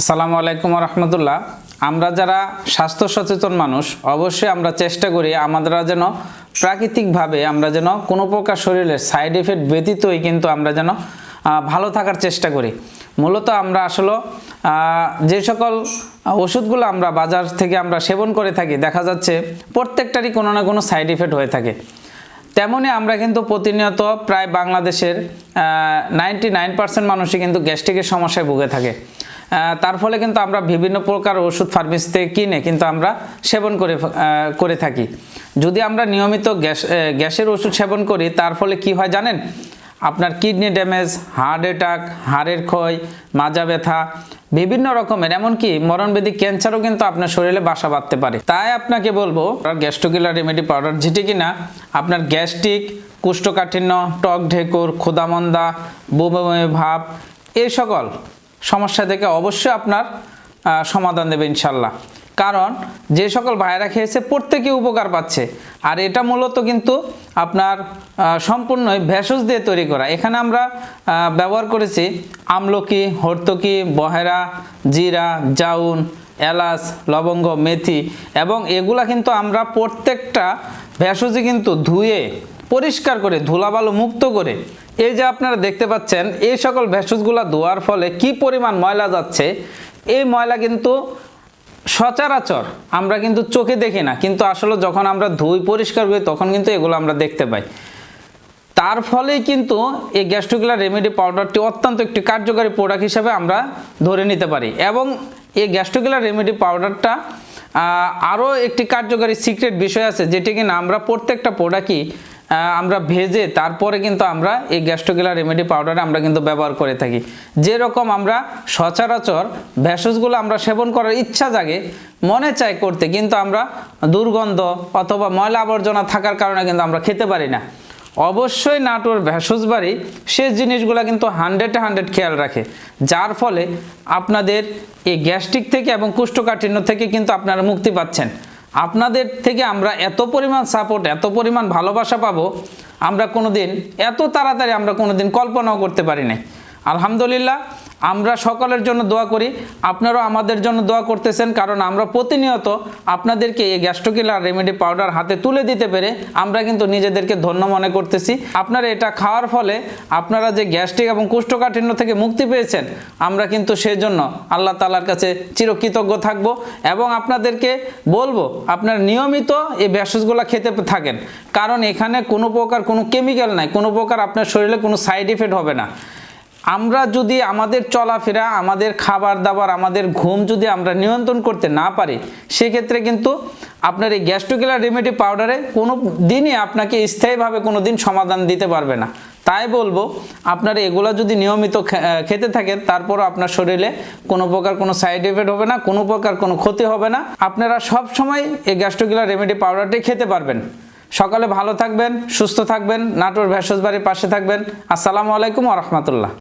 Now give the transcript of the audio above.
আসসালামু আলাইকুম রহমতুল্লাহ আমরা যারা স্বাস্থ্য সচেতন মানুষ, অবশ্যই আমরা চেষ্টা করি আমাদের যেন প্রাকৃতিকভাবে আমরা যেন কোনো প্রকার শরীরের সাইড এফেক্ট ব্যতীতই কিন্তু আমরা যেন ভালো থাকার চেষ্টা করি। মূলত আমরা আসলে যে সকল ওষুধগুলো আমরা বাজার থেকে আমরা সেবন করে থাকি, দেখা যাচ্ছে প্রত্যেকটারই কোনো না কোনো সাইড এফেক্ট হয়ে থাকে। তেমনি আমরা কিন্তু প্রতিনিয়ত প্রায় বাংলাদেশের নাইনটি নাইন পার্সেন্ট মানুষই কিন্তু গ্যাস্ট্রিকের সমস্যায় ভুগে থাকে। তার ফলে কিন্তু আমরা বিভিন্ন প্রকার ওষুধ ফার্মেসি থেকে কিনে কিন্তু আমরা সেবন করে করে থাকি। যদি আমরা নিয়মিত গ্যাস গ্যাসের ওষুধ সেবন করি, তার ফলে কি হয় জানেন? আপনার কিডনি ড্যামেজ হার্ট অ্যাটাক হাড়ের ক্ষয়, মাজা ব্যথা, বিভিন্ন রকমের, এমনকি মরণবেদী ক্যান্সারও কিন্তু আপনার শরীরে বাসা বাঁধতে পারে। তাই আপনাকে বলব গ্যাস্ট্রোকিলার রেমেডি পাউডার যেটি কিনা, আপনার গ্যাস্ট্রিক, কুষ্ঠকাঠিন্য, টক ঢেকুর ক্ষুদামন্দা বমি ভাব, এই সকল সমস্যা থেকে অবশ্যই আপনার সমাধান দেবে ইনশাল্লাহ। কারণ যে সকল ভাইরা খেয়েছে প্রত্যেকে উপকার পাচ্ছে। আর এটা মূলত কিন্তু আপনার সম্পূর্ণই ভেষজ দিয়ে তৈরি করা। এখানে আমরা ব্যবহার করেছি আমলকি, হর্তকি, বহেরা, জিরা, জাউন, এলাচ, লবঙ্গ, মেথি এবং এগুলা কিন্তু আমরা প্রত্যেকটা ভেষজই কিন্তু ধুয়ে পরিষ্কার করে, ধুলাবালু মুক্ত করে। এই যে আপনারা দেখতে পাচ্ছেন, এই সকল ভেষজগুলা ধোয়ার ফলে কি পরিমাণ ময়লা যাচ্ছে, এই ময়লা কিন্তু সচরাচর আমরা কিন্তু চোখে দেখি না। কিন্তু আসলে যখন আমরা ধুই, পরিষ্কার করি, তখন কিন্তু এগুলো আমরা দেখতে পাই। তার ফলেই কিন্তু এই গ্যাস্ট্রোকুলার রেমেডি পাউডারটি অত্যন্ত একটি কার্যকারী প্রোডাক্ট হিসেবে আমরা ধরে নিতে পারি। এবং এই গ্যাস্ট্রোকুলার রেমেডি পাউডারটা আরও একটি কার্যকারী সিক্রেট বিষয় আছে, যেটি কিনা আমরা প্রত্যেকটা প্রোডাক্টই আমরা ভেজে তারপরে কিন্তু আমরা এই গ্যাস্ট্রোকুলার রেমেডি পাউডার আমরা কিন্তু ব্যবহার করে থাকি। যেরকম আমরা সচরাচর ভেষজগুলো আমরা সেবন করার ইচ্ছা জাগে, মনে চায় করতে, কিন্তু আমরা দুর্গন্ধ অথবা ময়লা আবর্জনা থাকার কারণে কিন্তু আমরা খেতে পারি না। অবশ্যই নাটোর ভেষজ বাড়ি সে জিনিসগুলো কিন্তু হান্ড্রেডে হান্ড্রেড খেয়াল রাখে, যার ফলে আপনাদের এই গ্যাস্ট্রিক থেকে এবং কুষ্ঠকাঠিন্য থেকে কিন্তু আপনারা মুক্তি পাচ্ছেন। আপনাদের থেকে আমরা এত পরিমাণ সাপোর্ট এত পরিমাণ ভালোবাসা পাবো, আমরা কোনো দিন এত তাড়াতাড়ি আমরা কোনো দিন কল্পনাও করতে পারি নাই। আলহামদুলিল্লাহ আমরা সকলের জন্য দোয়া করি, আপনারাও আমাদের জন্য দোয়া করতেছেন, কারণ আমরা প্রতিনিয়ত আপনাদেরকে এই গ্যাস্ট্রোকিলার রেমেডি পাউডার হাতে তুলে দিতে পেরে আমরা কিন্তু নিজেদেরকে ধন্য মনে করতেছি। আপনারা এটা খাওয়ার ফলে আপনারা যে গ্যাস্ট্রিক এবং কুষ্ঠকাঠিন্য থেকে মুক্তি পেয়েছেন, আমরা কিন্তু সেই জন্য আল্লাহ তালার কাছে চিরকৃতজ্ঞ থাকব এবং আপনাদেরকে বলব, আপনার নিয়মিত এই ভেষজগুলো খেতে থাকেন, কারণ এখানে কোনো প্রকার কোনো কেমিক্যাল নাই, কোনো প্রকার আপনার শরীরে কোনো সাইড ইফেক্ট হবে না। আমরা যদি আমাদের চলাফেরা, আমাদের খাবার দাবার আমাদের ঘুম যদি আমরা নিয়ন্ত্রণ করতে না পারি, সেক্ষেত্রে কিন্তু আপনার এই গ্যাস্ট্রোকিলার রেমেডি পাউডারে কোনো দিনই আপনাকে স্থায়ীভাবে কোনো দিন সমাধান দিতে পারবে না। তাই বলব, আপনার এগুলো যদি নিয়মিত খেতে থাকেন, তারপরও আপনার শরীরে কোনো প্রকার কোনো সাইড এফেক্ট হবে না, কোনো প্রকার কোনো ক্ষতি হবে না। আপনারা সব সময় এই গ্যাস্ট্রোকিলার রেমেডি পাউডারটি খেতে পারবেন। সকালে ভালো থাকবেন, সুস্থ থাকবেন, নাটোর ভেষজ বাড়ির পাশে থাকবেন। আসসালামু আলাইকুম আ রহমতুল্লাহ।